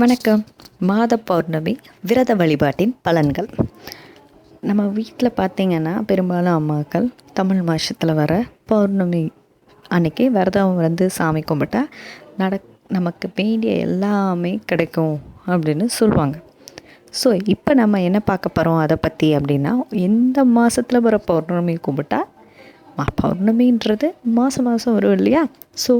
வணக்கம். மாத பௌர்ணமி விரத வழிபாட்டின் பலன்கள். நம்ம வீட்டில் பார்த்திங்கன்னா பெரும்பாலும் அம்மாக்கள் தமிழ் மாதத்தில் வர பௌர்ணமி அன்னைக்கு விரதம் வந்து சாமி கும்பிட்டா நட நமக்கு வேண்டிய எல்லாமே கிடைக்கும் அப்படின்னு சொல்லுவாங்க. ஸோ இப்போ நம்ம என்ன பார்க்க போகிறோம் அதை பற்றி அப்படின்னா எந்த மாதத்தில் வர பௌர்ணமி கும்பிட்டா மா பௌர்ணமின்றது மாதம் மாதம் வரும் இல்லையா? ஸோ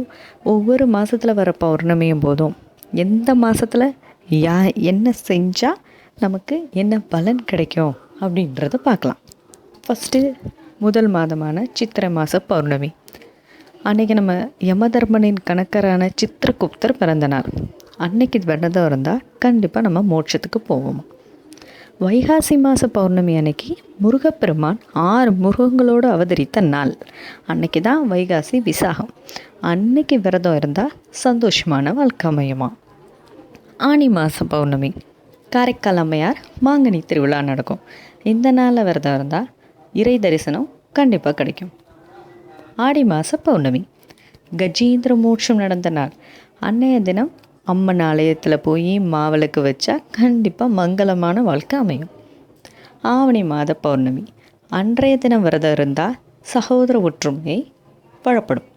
ஒவ்வொரு மாதத்தில் வர பௌர்ணமியும் போதும். எந்த மாதத்தில் யா என்ன செஞ்சால் நமக்கு என்ன பலன் கிடைக்கும் அப்படின்றத பார்க்கலாம். ஃபஸ்ட்டு முதல் மாதமான சித்திரை மாத பௌர்ணமி. அன்றைக்கி நம்ம யமதர்மனின் கணக்கரான சித்திரகுப்தர் பிறந்தனார். அன்னைக்கு விரதம் இருந்தால் கண்டிப்பாக நம்ம மோட்சத்துக்கு போவோம். வைகாசி மாத பௌர்ணமி அன்னைக்கு முருகப்பெருமான் ஆறு முருகங்களோடு அவதரித்த நாள். அன்னைக்கு தான் வைகாசி விசாகம். அன்னைக்கு விரதம் இருந்தால் சந்தோஷமான வாழ்க்கை அமையுமா? ஆனி மாத பௌர்ணமி. காரைக்கால் அம்மையார் மாங்கனி திருவிழா நடக்கும். இந்த நாளில் விரதம் இருந்தால் இறை தரிசனம் கண்டிப்பாக கிடைக்கும். ஆடி மாத பௌர்ணமி. கஜேந்திர மோட்சம் நடந்த நாள். அன்னைய தினம் அம்மன் ஆலயத்தில் போய் மாவிளக்கு வச்சா கண்டிப்பாக மங்களமான வாழ்க்கை அமையும். ஆவணி மாத பௌர்ணமி. அன்றைய தினம் விரதம் இருந்தால் சகோதர ஒற்றுமையை பழப்படும்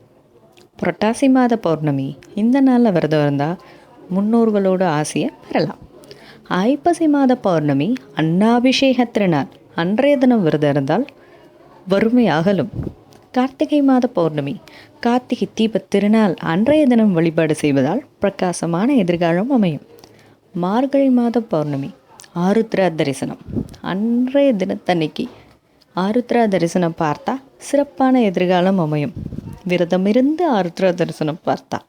புரட்டாசி மாத பௌர்ணமி. இந்த நாளில் விரதம் இருந்தால் முன்னோர்களோட ஆசையை பெறலாம். ஐப்பசி மாத பௌர்ணமி அன்னாபிஷேக திருநாள் அன்றைய தினம் விரதம் இருந்தால் வறுமை அகலும் கார்த்திகை மாத பௌர்ணமி கார்த்திகை தீப திருநாள் அன்றைய தினம் வழிபாடு செய்வதால் பிரகாசமான எதிர்காலம் அமையும். மார்கழி மாத பௌர்ணமி ஆருத்ரா தரிசனம். அன்றைய தினத்தன்னைக்கு ஆருத்ரா தரிசனம் பார்த்தா சிறப்பான எதிர்காலம் அமையும். விரதமிருந்து ஆருத்ரா தரிசனம் பார்த்தால்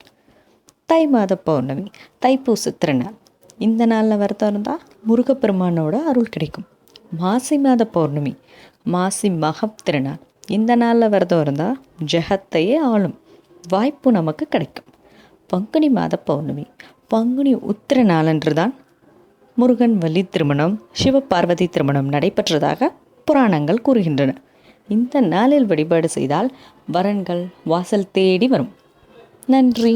தை மாத பௌர்ணமி தைப்பூச திருநாள். இந்த நாளில் விரதம் இருந்தால் முருகப்பெருமானோட அருள் கிடைக்கும். மாசி மாத பௌர்ணமி மாசி மகம் திருநாள். இந்த நாளில் விரதம் இருந்தால் ஜெகத்தையே ஆளும். வாய்ப்பு நமக்கு கிடைக்கும். பங்குனி மாத பௌர்ணமி பங்குனி உத்திர நாளன்று தான் முருகன் வள்ளி திருமணம் சிவபார்வதி திருமணம் நடைபெற்றதாக புராணங்கள் கூறுகின்றன. இந்த நாளில் வழிபாடு செய்தால் வரன்கள் வாசல் தேடி வரும். நன்றி.